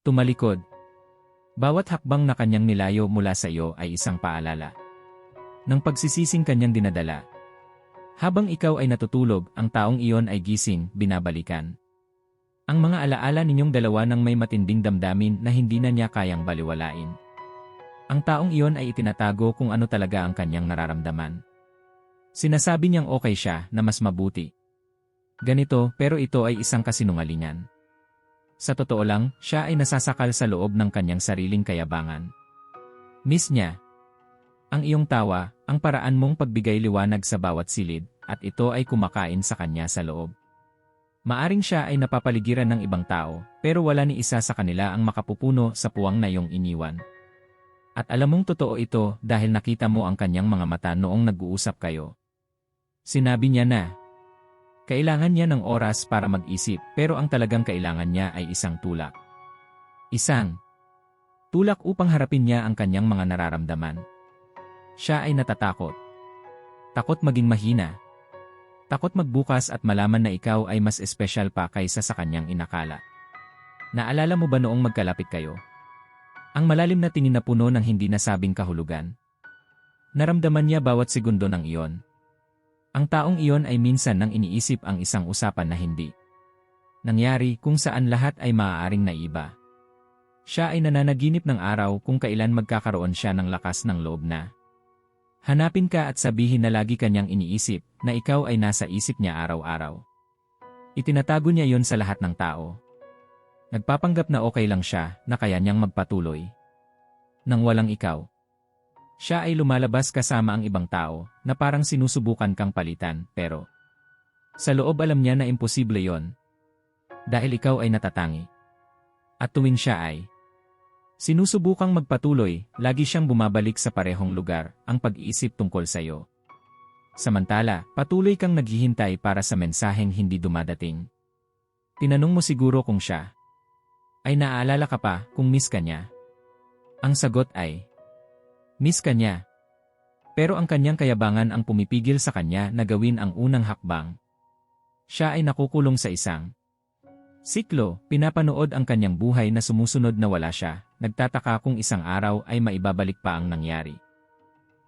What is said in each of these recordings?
Tumalikod. Bawat hakbang na kanyang nilayo mula sa iyo ay isang paalala. Nang pagsisising kanyang dinadala. Habang ikaw ay natutulog, ang taong iyon ay gising, binabalikan. Ang mga alaala ninyong dalawa ng may matinding damdamin na hindi na niya kayang baliwalain. Ang taong iyon ay itinatago kung ano talaga ang kanyang nararamdaman. Sinasabi niyang okay siya na mas mabuti. Ganito pero ito ay isang kasinungalingan. Sa totoo lang, siya ay nasasakal sa loob ng kanyang sariling kayabangan. Miss niya. Ang iyong tawa, ang paraan mong pagbigay liwanag sa bawat silid, at ito ay kumakain sa kanya sa loob. Maaring siya ay napapaligiran ng ibang tao, pero wala ni isa sa kanila ang makapupuno sa puwang na iyong iniwan. At alam mong totoo ito dahil nakita mo ang kanyang mga mata noong nag-uusap kayo. Sinabi niya na, kailangan niya ng oras para mag-isip pero ang talagang kailangan niya ay isang tulak. Isang tulak upang harapin niya ang kanyang mga nararamdaman. Siya ay natatakot. Takot maging mahina. Takot magbukas at malaman na ikaw ay mas espesyal pa kaysa sa kanyang inakala. Naalala mo ba noong magkalapit kayo? Ang malalim na tingin na puno ng hindi nasabing kahulugan. Naramdaman niya bawat segundo ng iyon. Ang taong iyon ay minsan nang iniisip ang isang usapan na hindi. Nangyari kung saan lahat ay maaaring naiba. Siya ay nananaginip ng araw kung kailan magkakaroon siya ng lakas ng loob na. Hanapin ka at sabihin na lagi kanyang iniisip na ikaw ay nasa isip niya araw-araw. Itinatago niya yon sa lahat ng tao. Nagpapanggap na okay lang siya na kaya niyang magpatuloy. Nang walang ikaw. Siya ay lumalabas kasama ang ibang tao na parang sinusubukan kang palitan pero sa loob alam niya na imposible yon. Dahil ikaw ay natatangi. At tuwing siya ay sinusubukang magpatuloy, lagi siyang bumabalik sa parehong lugar, ang pag-iisip tungkol sa iyo. Samantala, patuloy kang naghihintay para sa mensaheng hindi dumadating. Tinanong mo siguro kung siya ay naaalala ka pa kung miss ka niya. Ang sagot ay Miss kanya. Pero ang kanyang kayabangan ang pumipigil sa kanya na gawin ang unang hakbang. Siya ay nakukulong sa isang siklo, pinapanood ang kanyang buhay na sumusunod na wala siya, nagtataka kung isang araw ay maibabalik pa ang nangyari.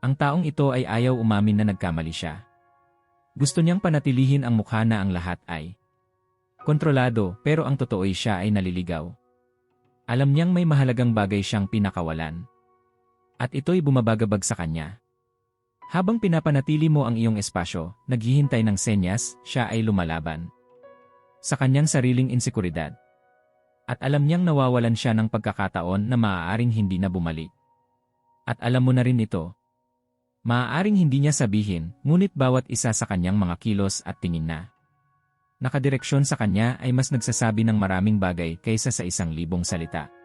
Ang taong ito ay ayaw umamin na nagkamali siya. Gusto niyang panatilihin ang mukha na ang lahat ay kontrolado pero ang totoo ay siya ay naliligaw. Alam niyang may mahalagang bagay siyang pinakawalan. At ito'y bumabagabag sa kanya. Habang pinapanatili mo ang iyong espasyo, naghihintay ng senyas, siya ay lumalaban. Sa kanyang sariling insekuridad. At alam niyang nawawalan siya ng pagkakataon na maaaring hindi na bumalik. At alam mo na rin ito. Maaaring hindi niya sabihin, ngunit bawat isa sa kanyang mga kilos at tingin na. Nakadireksyon sa kanya ay mas nagsasabi ng maraming bagay kaysa sa isang libong salita.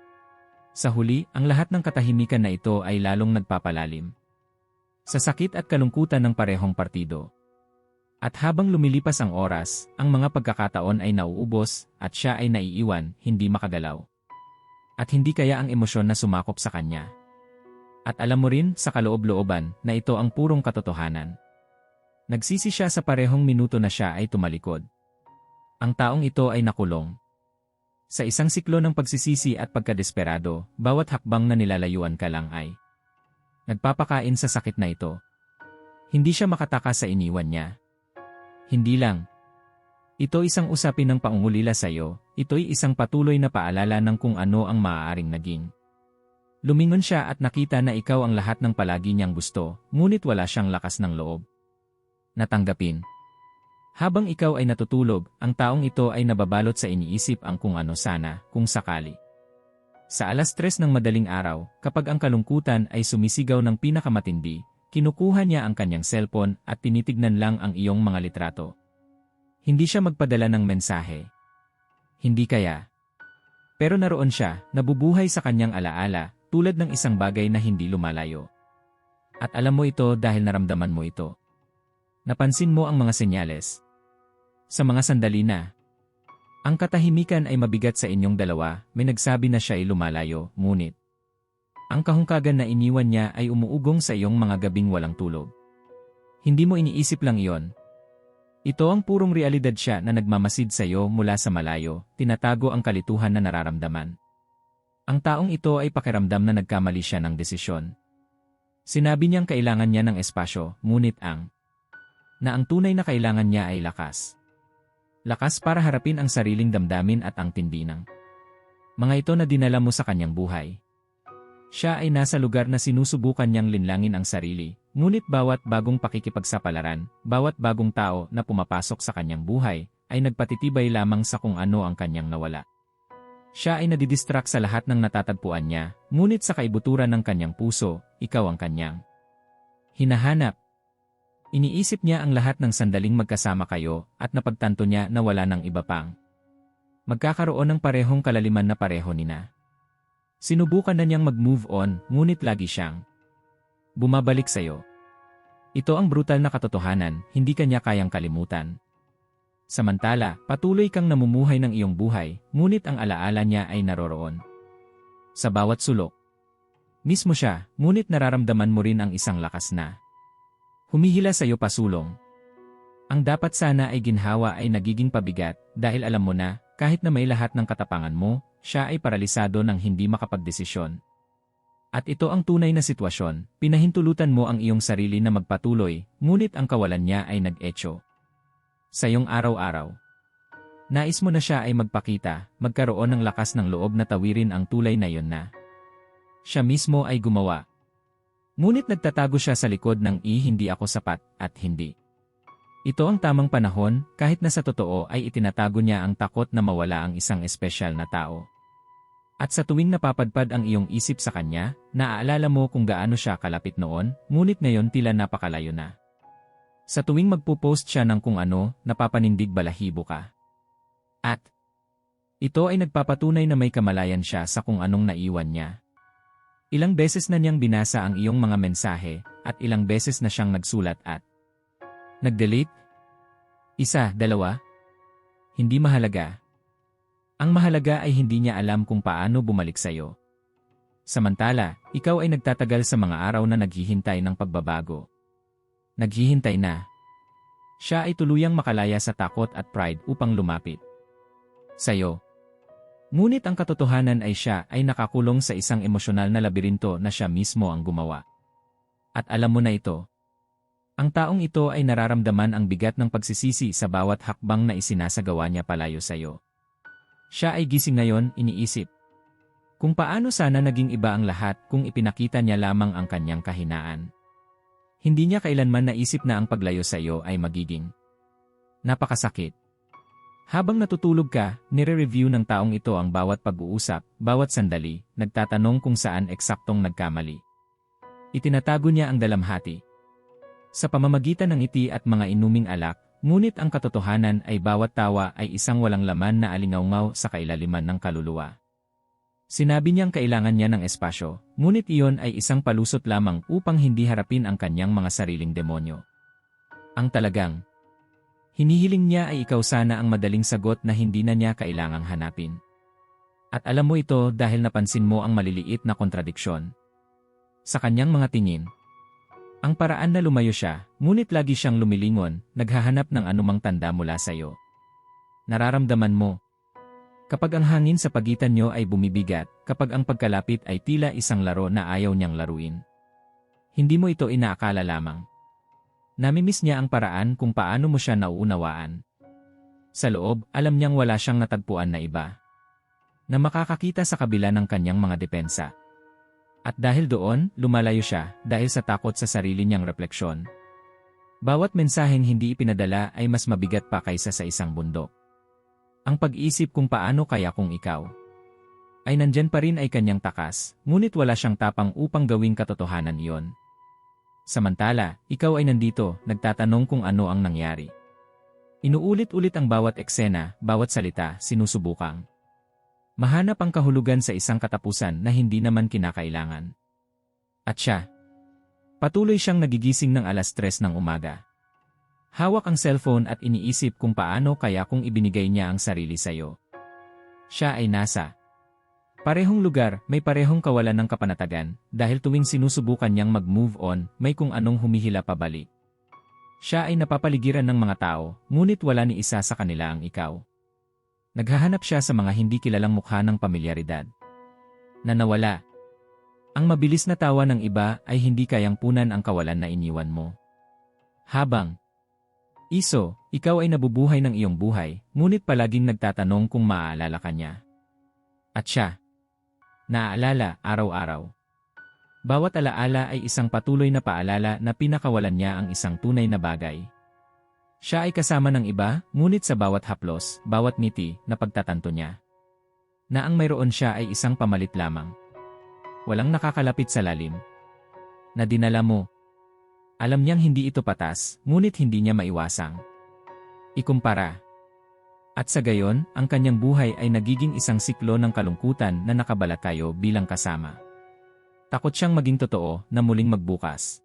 Sa huli, ang lahat ng katahimikan na ito ay lalong nagpapalalim. Sa sakit at kalungkutan ng parehong partido. At habang lumilipas ang oras, ang mga pagkakataon ay nauubos at siya ay naiiwan, hindi makagalaw. At hindi kaya ang emosyon na sumakop sa kanya. At alam mo rin sa kaloob-looban na ito ang purong katotohanan. Nagsisi siya sa parehong minuto na siya ay tumalikod. Ang taong ito ay nakulong, sa isang siklo ng pagsisisi at pagkadesperado, bawat hakbang na nilalayuan ka lang ay nagpapakain sa sakit na ito. Hindi siya makataka sa iniwan niya. Hindi lang. Ito isang usapin ng pangungulila sa iyo, ito'y isang patuloy na paalala ng kung ano ang maaaring naging. Lumingon siya at nakita na ikaw ang lahat ng palagi niyang gusto, ngunit wala siyang lakas ng loob. Natanggapin. Habang ikaw ay natutulog, ang taong ito ay nababalot sa iniisip ang kung ano sana, kung sakali. Sa alas tres ng madaling araw, kapag ang kalungkutan ay sumisigaw ng pinakamatindi, kinukuha niya ang kanyang cellphone at tinitignan lang ang iyong mga litrato. Hindi siya magpadala ng mensahe. Hindi kaya. Pero naroon siya, nabubuhay sa kanyang alaala, tulad ng isang bagay na hindi lumalayo. At alam mo ito dahil naramdaman mo ito. Napansin mo ang mga senyales, sa mga sandali na. Ang katahimikan ay mabigat sa inyong dalawa, may nagsabi na siya ay lumalayo, ngunit. Ang kahungkagan na iniwan niya ay umuugong sa iyong mga gabing walang tulog. Hindi mo iniisip lang iyon. Ito ang purong realidad siya na nagmamasid sa iyo mula sa malayo, tinatago ang kalituhan na nararamdaman. Ang taong ito ay pakiramdam na nagkamali siya ng desisyon. Sinabi niyang kailangan niya ng espasyo, ngunit ang na ang tunay na kailangan niya ay lakas. Lakas para harapin ang sariling damdamin at ang tindinang. Mga ito na dinala mo sa kanyang buhay. Siya ay nasa lugar na sinusubukan niyang linlangin ang sarili, ngunit bawat bagong pakikipagsapalaran, bawat bagong tao na pumapasok sa kanyang buhay, ay nagpatitibay lamang sa kung ano ang kanyang nawala. Siya ay nadidistract sa lahat ng natatagpuan niya, ngunit sa kaibuturan ng kanyang puso, ikaw ang kanyang. Hinahanap. Iniisip niya ang lahat ng sandaling magkasama kayo at napagtanto niya na wala ng iba pang. Magkakaroon ng parehong kalaliman na pareho nina. Sinubukan na niyang mag-move on, ngunit lagi siyang bumabalik sa'yo. Ito ang brutal na katotohanan, hindi kanya kayang kalimutan. Samantala, patuloy kang namumuhay ng iyong buhay, ngunit ang alaala niya ay naroroon. Sa bawat sulok. Mismo siya, ngunit nararamdaman mo rin ang isang lakas na. Humihila sa iyo pasulong. Ang dapat sana ay ginhawa ay nagiging pabigat dahil alam mo na, kahit na may lahat ng katapangan mo, siya ay paralisado ng hindi makapagdesisyon. At ito ang tunay na sitwasyon, pinahintulutan mo ang iyong sarili na magpatuloy, ngunit ang kawalan niya ay nag-echo sa iyong araw-araw. Nais mo na siya ay magpakita, magkaroon ng lakas ng loob na tawirin ang tulay na iyon na. Siya mismo ay gumawa. Ngunit nagtatago siya sa likod ng i hindi ako sapat at hindi. Ito ang tamang panahon kahit na sa totoo ay itinatago niya ang takot na mawala ang isang espesyal na tao. At sa tuwing napapadpad ang iyong isip sa kanya, naaalala mo kung gaano siya kalapit noon, ngunit ngayon tila napakalayo na. Sa tuwing magpo-post siya ng kung ano, napapanindig balahibo ka. At ito ay nagpapatunay na may kamalayan siya sa kung anong naiwan niya. Ilang beses na niyang binasa ang iyong mga mensahe at ilang beses na siyang nagsulat at nag-delete? Isa, dalawa? Hindi mahalaga. Ang mahalaga ay hindi niya alam kung paano bumalik sa'yo. Samantala, ikaw ay nagtatagal sa mga araw na naghihintay ng pagbabago. Naghihintay na. Siya ay tuluyang makalaya sa takot at pride upang lumapit. Sa'yo. Ngunit ang katotohanan ay siya ay nakakulong sa isang emosyonal na labirinto na siya mismo ang gumawa. At alam mo na ito. Ang taong ito ay nararamdaman ang bigat ng pagsisisi sa bawat hakbang na isinasagawa niya palayo sa'yo. Siya ay gising ngayon, iniisip. Kung paano sana naging iba ang lahat kung ipinakita niya lamang ang kanyang kahinaan. Hindi niya kailanman naisip na ang paglayo sa iyo ay magiging napakasakit. Habang natutulog ka, nire-review ng taong ito ang bawat pag-uusap, bawat sandali, nagtatanong kung saan eksaktong nagkamali. Itinatago niya ang dalamhati. Sa pamamagitan ng iti at mga inuming alak, ngunit ang katotohanan ay bawat tawa ay isang walang laman na alingaungaw sa kailaliman ng kaluluwa. Sinabi niyang kailangan niya ng espasyo, ngunit iyon ay isang palusot lamang upang hindi harapin ang kanyang mga sariling demonyo. Ang talagang hinihiling niya ay ikaw sana ang madaling sagot na hindi na niya kailangang hanapin. At alam mo ito dahil napansin mo ang maliliit na kontradiksyon. Sa kanyang mga tingin, ang paraan na lumayo siya, ngunit lagi siyang lumilingon, naghahanap ng anumang tanda mula sa iyo. Nararamdaman mo, Kapag ang hangin sa pagitan nyo ay bumibigat, kapag ang pagkalapit ay tila isang laro na ayaw niyang laruin. Hindi mo ito inaakala lamang. Namimiss niya ang paraan kung paano mo siya nauunawaan. Sa loob, alam niyang wala siyang natagpuan na iba. Na makakakita sa kabila ng kanyang mga depensa. At dahil doon, lumalayo siya dahil sa takot sa sarili niyang refleksyon. Bawat mensaheng hindi ipinadala ay mas mabigat pa kaysa sa isang bundok. Ang pag-isip kung paano kaya kung ikaw ay nandyan pa rin ay kanyang takas, ngunit wala siyang tapang upang gawing katotohanan iyon. Samantala, ikaw ay nandito, nagtatanong kung ano ang nangyari. Inuulit-ulit ang bawat eksena, bawat salita, sinusubukang. Mahanap ang kahulugan sa isang katapusan na hindi naman kinakailangan. At siya, patuloy siyang nagigising ng alas tres ng umaga. Hawak ang cellphone at iniisip kung paano kaya kung ibinigay niya ang sarili sa'yo. Siya ay nasa parehong lugar, may parehong kawalan ng kapanatagan, dahil tuwing sinusubukan niyang mag-move on, may kung anong humihila pabalik. Siya ay napapaligiran ng mga tao, ngunit wala ni isa sa kanila ang ikaw. Naghahanap siya sa mga hindi kilalang mukha ng pamilyaridad. Na nawala. Ang mabilis na tawa ng iba ay hindi kayang punan ang kawalan na iniwan mo. Habang Iso, ikaw ay nabubuhay ng iyong buhay, ngunit palaging nagtatanong kung maaalala ka niya. At siya, naaalala araw-araw. Bawat alaala ay isang patuloy na paalala na pinakawalan niya ang isang tunay na bagay. Siya ay kasama ng iba, ngunit sa bawat haplos, bawat ngiti, na pagtatanto niya. Na ang mayroon siya ay isang pamalit lamang. Walang nakakalapit sa lalim. Na dinala mo, alam niyang hindi ito patas, ngunit hindi niya maiwasang. Ikumpara. At sa gayon, ang kanyang buhay ay nagiging isang siklo ng kalungkutan na nakabalat tayo bilang kasama. Takot siyang maging totoo na muling magbukas.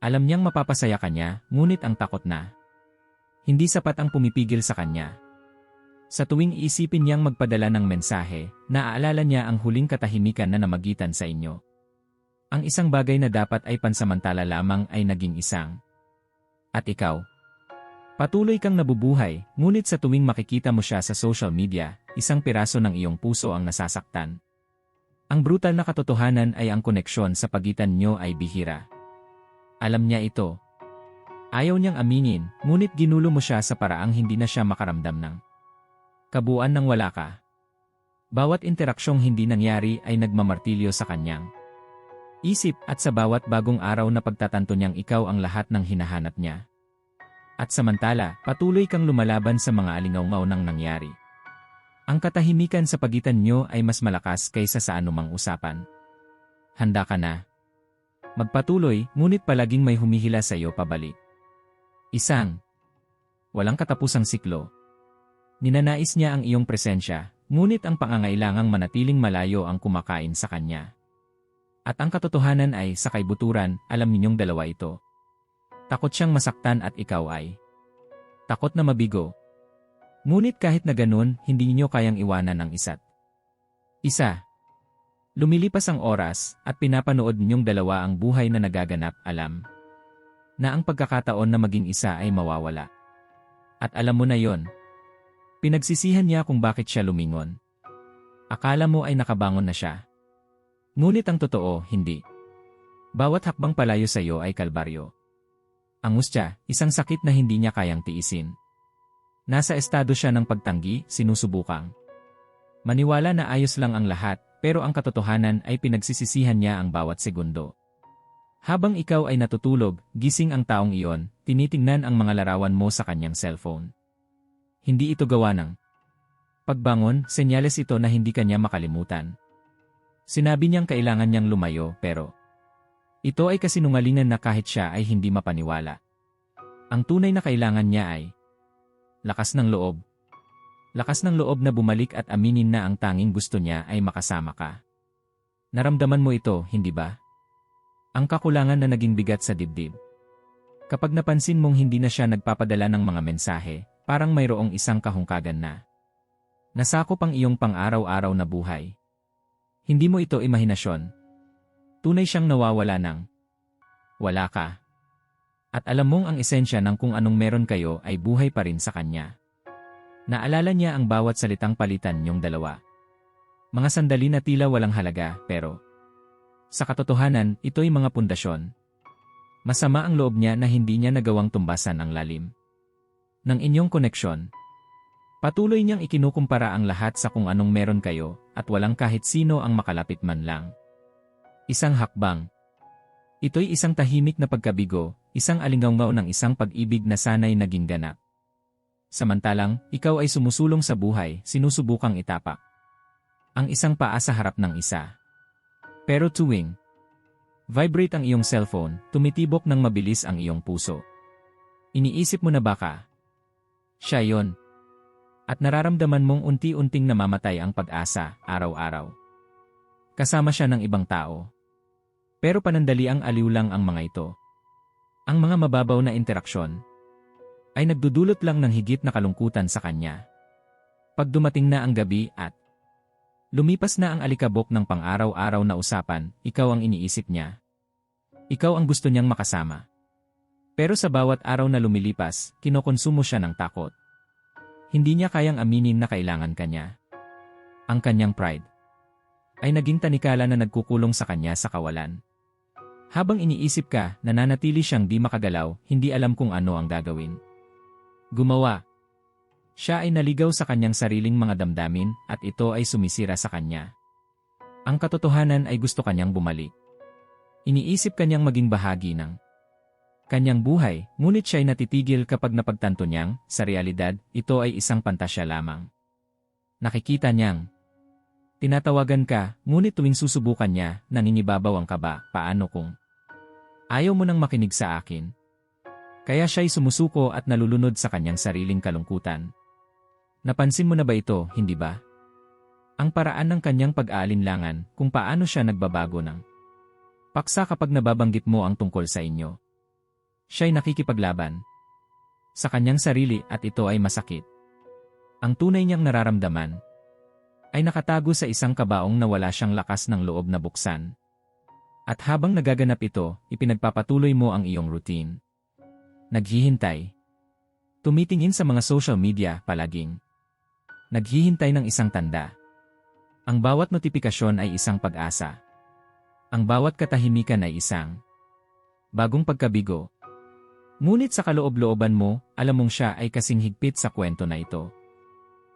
Alam niyang mapapasaya kanya, ngunit ang takot na. Hindi sapat ang pumipigil sa kanya. Sa tuwing iisipin niyang magpadala ng mensahe, naaalala niya ang huling katahimikan na namagitan sa inyo. Ang isang bagay na dapat ay pansamantala lamang ay naging isang. At ikaw? Patuloy kang nabubuhay, ngunit sa tuwing makikita mo siya sa social media, isang piraso ng iyong puso ang nasasaktan. Ang brutal na katotohanan ay ang koneksyon sa pagitan nyo ay bihira. Alam niya ito. Ayaw niyang aminin, ngunit ginulo mo siya sa paraang hindi na siya makaramdam ng kabuuan ng wala ka. Bawat interaksyong hindi nangyari ay nagmamartilyo sa kanyang Isip at sa bawat bagong araw na pagtatanto niyang ikaw ang lahat ng hinahanap niya. At samantala, patuloy kang lumalaban sa mga alingaw ng nangyari. Ang katahimikan sa pagitan niyo ay mas malakas kaysa sa anumang usapan. Handa ka na. Magpatuloy, ngunit palaging may humihila sa iyo pabalik. Isang. Walang katapusang siklo. Ninanais niya ang iyong presensya, ngunit ang pangangailangang manatiling malayo ang kumakain sa kanya. At ang katotohanan ay sa kaibuturan, alam ninyong dalawa ito. Takot siyang masaktan at ikaw ay takot na mabigo. Ngunit kahit na ganun, hindi ninyo kayang iwanan ang isa't isa. Lumilipas ang oras at pinapanood ninyong dalawa ang buhay na nagaganap, alam na ang pagkakataon na maging isa ay mawawala. At alam mo na yon. Pinagsisihan niya kung bakit siya lumingon. Akala mo ay nakabangon na siya. Ngunit ang totoo, hindi. Bawat hakbang palayo sa iyo ay kalbaryo. Ang ustya, isang sakit na hindi niya kayang tiisin. Nasa estado siya ng pagtanggi, sinusubukang. Maniwala na ayos lang ang lahat, pero ang katotohanan ay pinagsisisihan niya ang bawat segundo. Habang ikaw ay natutulog, gising ang taong iyon, tinitingnan ang mga larawan mo sa kanyang cellphone. Hindi ito gawa ng pagbangon, senyales ito na hindi kanya makalimutan. Sinabi niyang kailangan niyang lumayo pero ito ay kasinungalingan na kahit siya ay hindi mapaniwala. Ang tunay na kailangan niya ay lakas ng loob. Lakas ng loob na bumalik at aminin na ang tanging gusto niya ay makasama ka. Naramdaman mo ito, hindi ba? Ang kakulangan na naging bigat sa dibdib. Kapag napansin mong hindi na siya nagpapadala ng mga mensahe, parang mayroong isang kahungkagan na. Nasakop ang iyong pang-araw-araw na buhay. Hindi mo ito imahinasyon. Tunay siyang nawawala ng wala ka. At alam mong ang esensya ng kung anong meron kayo ay buhay pa rin sa kanya. Naalala niya ang bawat salitang palitan niyong dalawa. Mga sandali na tila walang halaga, pero sa katotohanan, ito'y mga pundasyon. Masama ang loob niya na hindi niya nagawang tumbasan ang lalim. Ng inyong koneksyon, Patuloy niyang ikinukumpara ang lahat sa kung anong meron kayo at walang kahit sino ang makalapit man lang. Isang hakbang. Ito'y isang tahimik na pagkabigo, isang alingawngaw ng isang pag-ibig na sanay naging ganap. Samantalang, ikaw ay sumusulong sa buhay, sinusubukang itapak. Ang isang paa sa harap ng isa. Pero tuwing, vibrate ang iyong cellphone, tumitibok ng mabilis ang iyong puso. Iniisip mo na baka? Siya yon, at nararamdaman mong unti-unting namamatay ang pag-asa, araw-araw. Kasama siya ng ibang tao. Pero panandali ang aliw lang ang mga ito. Ang mga mababaw na interaksyon ay nagdudulot lang ng higit na kalungkutan sa kanya. Pag dumating na ang gabi at lumipas na ang alikabok ng pang-araw-araw na usapan, ikaw ang iniisip niya. Ikaw ang gusto niyang makasama. Pero sa bawat araw na lumilipas, kinokonsumo siya ng takot. Hindi niya kayang aminin na kailangan kanya. Ang kanyang pride. ay naging tanikala na nagkukulong sa kanya sa kawalan. Habang iniisip ka, nananatili siyang di makagalaw, hindi alam kung ano ang gagawin. Gumawa. Siya ay naligaw sa kanyang sariling mga damdamin at ito ay sumisira sa kanya. Ang katotohanan ay gusto kanyang bumalik. Iniisip kanyang maging bahagi ng kanyang buhay, ngunit siya ay natitigil kapag napagtanto niyang, sa realidad, ito ay isang pantasya lamang. Nakikita niyang, tinatawagan ka, ngunit tuwing susubukan niya, nangingibabaw ang kaba, paano kung ayaw mo nang makinig sa akin? Kaya siya'y sumusuko at nalulunod sa kanyang sariling kalungkutan. Napansin mo na ba ito, hindi ba? Ang paraan ng kanyang pag-aalinlangan kung paano siya nagbabago ng paksa kapag nababanggit mo ang tungkol sa inyo. Siya'y nakikipaglaban sa kanyang sarili at ito ay masakit. Ang tunay niyang nararamdaman ay nakatago sa isang kabaong na wala siyang lakas ng loob na buksan. At habang nagaganap ito, ipinagpapatuloy mo ang iyong routine. Naghihintay. Tumitingin sa mga social media palaging. Naghihintay ng isang tanda. Ang bawat notifikasyon ay isang pag-asa. Ang bawat katahimikan ay isang bagong pagkabigo. Ngunit sa kaloob-looban mo, alam mong siya ay kasing higpit sa kwento na ito.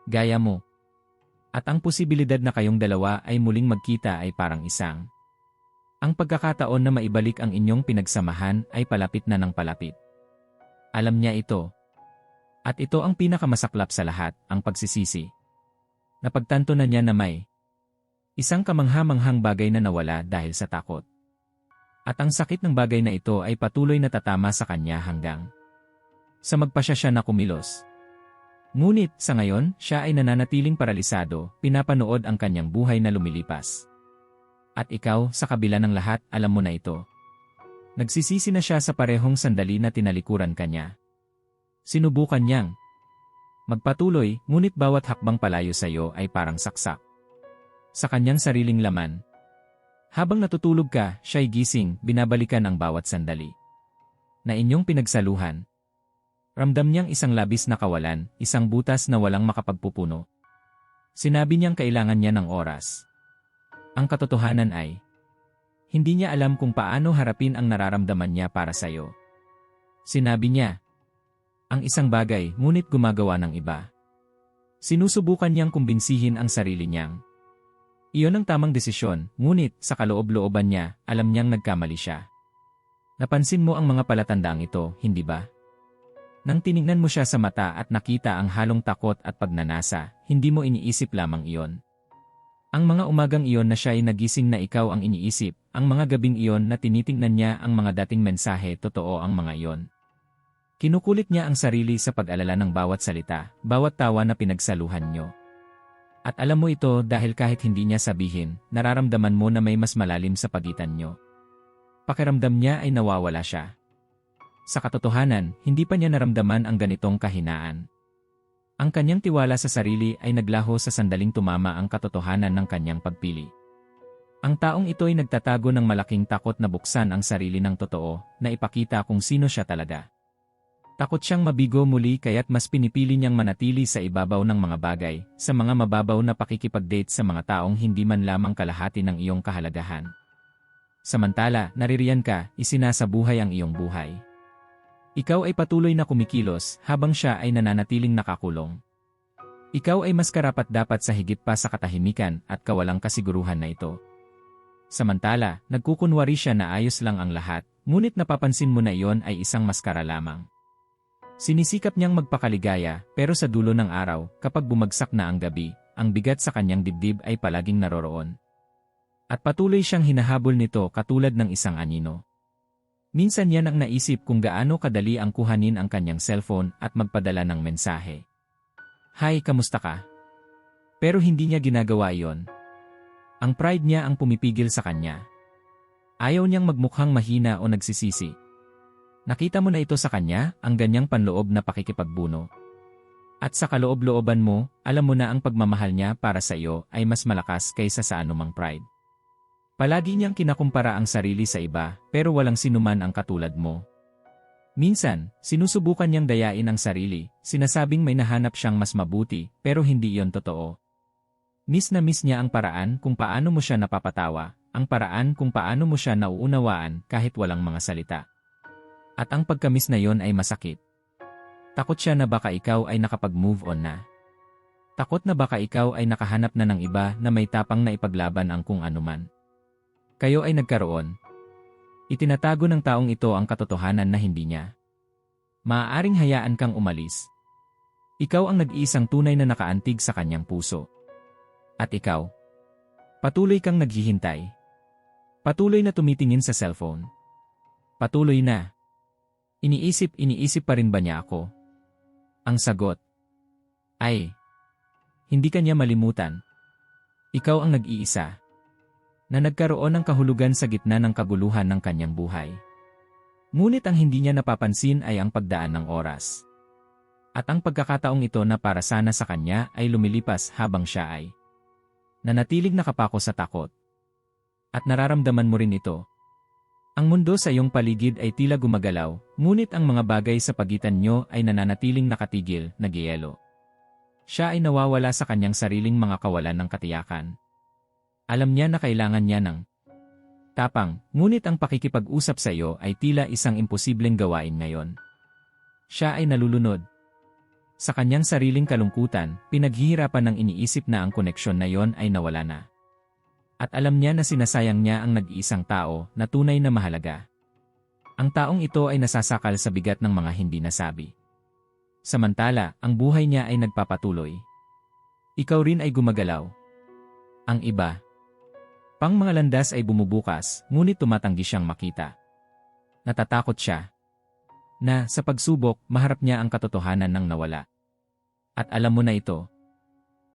Gaya mo. At ang posibilidad na kayong dalawa ay muling magkita ay parang isang. Ang pagkakataon na maibalik ang inyong pinagsamahan ay palapit na ng palapit. Alam niya ito. At ito ang pinakamasaklap sa lahat, ang pagsisisi. Napagtanto na niya na may isang kamanghamanghang bagay na nawala dahil sa takot. At ang sakit ng bagay na ito ay patuloy na tatama sa kanya hanggang sa magpasya siya na kumilos. Ngunit, sa ngayon, siya ay nananatiling paralisado, pinapanood ang kanyang buhay na lumilipas. At ikaw, sa kabila ng lahat, alam mo na ito. Nagsisisi na siya sa parehong sandali na tinalikuran kanya. Sinubukan niyang magpatuloy, ngunit bawat hakbang palayo sa iyo ay parang saksak. Sa kanyang sariling laman. Habang natutulog ka, siya'y gising, binabalikan ang bawat sandali. Na inyong pinagsaluhan. Ramdam niyang isang labis na kawalan, isang butas na walang makapagpupuno. Sinabi niyang kailangan niya ng oras. Ang katotohanan ay, hindi niya alam kung paano harapin ang nararamdaman niya para sa iyo. Sinabi niya, ang isang bagay ngunit gumagawa ng iba. Sinusubukan niyang kumbinsihin ang sarili niyang. Iyon ang tamang desisyon, ngunit sa kaloob-looban niya, alam niyang nagkamali siya. Napansin mo ang mga palatandaang ito, hindi ba? Nang tinignan mo siya sa mata at nakita ang halong takot at pagnanasa, hindi mo iniisip lamang iyon. Ang mga umagang iyon na siya ay nagising na ikaw ang iniisip, ang mga gabing iyon na tinitingnan niya ang mga dating mensahe totoo ang mga iyon. Kinukulit niya ang sarili sa pag-alala ng bawat salita, bawat tawa na pinagsaluhan niyo. At alam mo ito dahil kahit hindi niya sabihin, nararamdaman mo na may mas malalim sa pagitan niyo. Pakiramdam niya ay nawawala siya. Sa katotohanan, hindi pa niya naramdaman ang ganitong kahinaan. Ang kanyang tiwala sa sarili ay naglaho sa sandaling tumama ang katotohanan ng kanyang pagpili. Ang taong ito ay nagtatago ng malaking takot na buksan ang sarili ng totoo, na ipakita kung sino siya talaga. Takot siyang mabigo muli kaya't mas pinipili niyang manatili sa ibabaw ng mga bagay, sa mga mababaw na pakikipag-date sa mga taong hindi man lamang kalahati ng iyong kahalagahan. Samantala, naririyan ka, isinasabuhay ang iyong buhay. Ikaw ay patuloy na kumikilos habang siya ay nananatiling nakakulong. Ikaw ay mas karapat dapat sa higit pa sa katahimikan at kawalang kasiguruhan na ito. Samantala, nagkukunwari siya na ayos lang ang lahat, ngunit napapansin mo na iyon ay isang maskara lamang. Sinisikap niyang magpakaligaya, pero sa dulo ng araw, kapag bumagsak na ang gabi, ang bigat sa kanyang dibdib ay palaging naroroon. At patuloy siyang hinahabol nito katulad ng isang anino. Minsan yan ang naisip kung gaano kadali ang kuhanin ang kanyang cellphone at magpadala ng mensahe. Hi, kamusta ka? Pero hindi niya ginagawa iyon. Ang pride niya ang pumipigil sa kanya. Ayaw niyang magmukhang mahina o nagsisisi. Nakita mo na ito sa kanya, ang ganyang panloob na pakikipagbuno. At sa kaloob-looban mo, alam mo na ang pagmamahal niya para sa iyo ay mas malakas kaysa sa anumang pride. Palagi niyang kinakumpara ang sarili sa iba, pero walang sinuman ang katulad mo. Minsan, sinusubukan niyang dayain ang sarili, sinasabing may nahanap siyang mas mabuti, pero hindi iyon totoo. Miss na miss niya ang paraan kung paano mo siya napapatawa, ang paraan kung paano mo siya nauunawaan kahit walang mga salita. At ang pagkamiss na yon ay masakit. Takot siya na baka ikaw ay nakapag-move on na. Takot na baka ikaw ay nakahanap na ng iba na may tapang na ipaglaban ang kung anuman. Kayo ay nagkaroon. Itinatago ng taong ito ang katotohanan na hindi niya. Maaaring hayaan kang umalis. Ikaw ang nag-iisang tunay na nakaantig sa kanyang puso. At ikaw? Patuloy kang naghihintay. Patuloy na tumitingin sa cellphone. Patuloy na. Iniisip, iniisip pa rin ba niya ako? Ang sagot ay, hindi kanya malimutan. Ikaw ang nag-iisa na nagkaroon ng kahulugan sa gitna ng kaguluhan ng kanyang buhay. Ngunit ang hindi niya napapansin ay ang pagdaan ng oras. At ang pagkakataong ito na para sana sa kanya ay lumilipas habang siya ay nanatiling nakapako sa takot. At nararamdaman mo rin ito. Ang mundo sa iyong paligid ay tila gumagalaw, ngunit ang mga bagay sa pagitan nyo ay nananatiling nakatigil, nagyelo. Siya ay nawawala sa kanyang sariling mga kawalan ng katiyakan. Alam niya na kailangan niya ng tapang, ngunit ang pakikipag-usap sa iyo ay tila isang imposibleng gawain ngayon. Siya ay nalulunod. Sa kanyang sariling kalungkutan, pinaghihirapan ng iniisip na ang koneksyon na yon ay nawala na. At alam niya na sinasayang niya ang nag-iisang tao na tunay na mahalaga. Ang taong ito ay nasasakal sa bigat ng mga hindi nasabi. Samantala, ang buhay niya ay nagpapatuloy. Ikaw rin ay gumagalaw. Ang iba. Pang mga landas ay bumubukas, ngunit tumatanggi siyang makita. Natatakot siya. Na, sa pagsubok, maharap niya ang katotohanan ng nawala. At alam mo na ito,